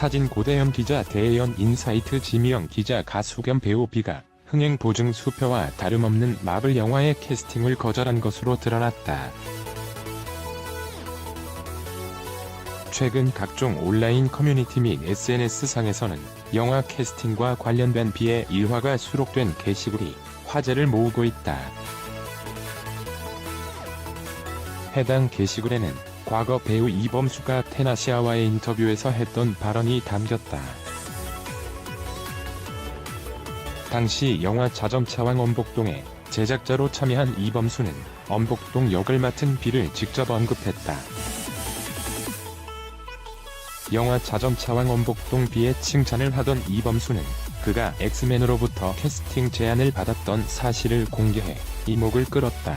사진 고대현 기자 대연 인사이트 지미영 기자 가수 겸 배우 비가 흥행 보증 수표와 다름없는 마블 영화의 캐스팅을 거절한 것으로 드러났다. 최근 각종 온라인 커뮤니티 및 SNS상에서는 영화 캐스팅과 관련된 비의 일화가 수록된 게시글이 화제를 모으고 있다. 해당 게시글에는 과거 배우 이범수가 테나시아와의 인터뷰에서 했던 발언이 담겼다. 당시 영화 자점차왕 엄복동에 제작자로 참여한 이범수는 엄복동 역을 맡은 비를 직접 언급했다. 영화 자점차왕 엄복동 비의 칭찬을 하던 이범수는 그가 엑스맨으로부터 캐스팅 제안을 받았던 사실을 공개해 이목을 끌었다.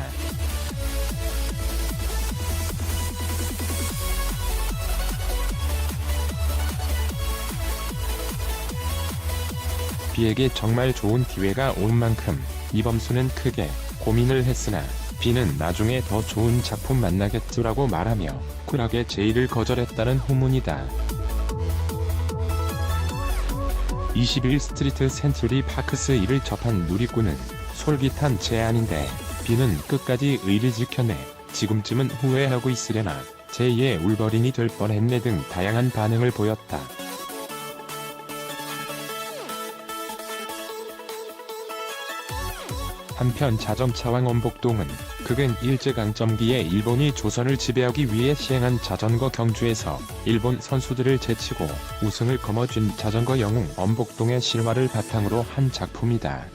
비에게 정말 좋은 기회가 온 만큼 이범수는 크게 고민을 했으나 비는 나중에 더 좋은 작품 만나겠지라고 말하며 쿨하게 제의를 거절했다는 후문이다. 21 스트리트 센츄리 파크스 이를 접한 누리꾼은 솔깃한 제안인데 비는 끝까지 의리 지켜내 지금쯤은 후회하고 있으려나 제2의 울버린이 될 뻔했네 등 다양한 반응을 보였다. 한편 자전차왕 엄복동은 극은 일제강점기에 일본이 조선을 지배하기 위해 시행한 자전거 경주에서 일본 선수들을 제치고 우승을 거머쥔 자전거 영웅 엄복동의 실화를 바탕으로 한 작품이다.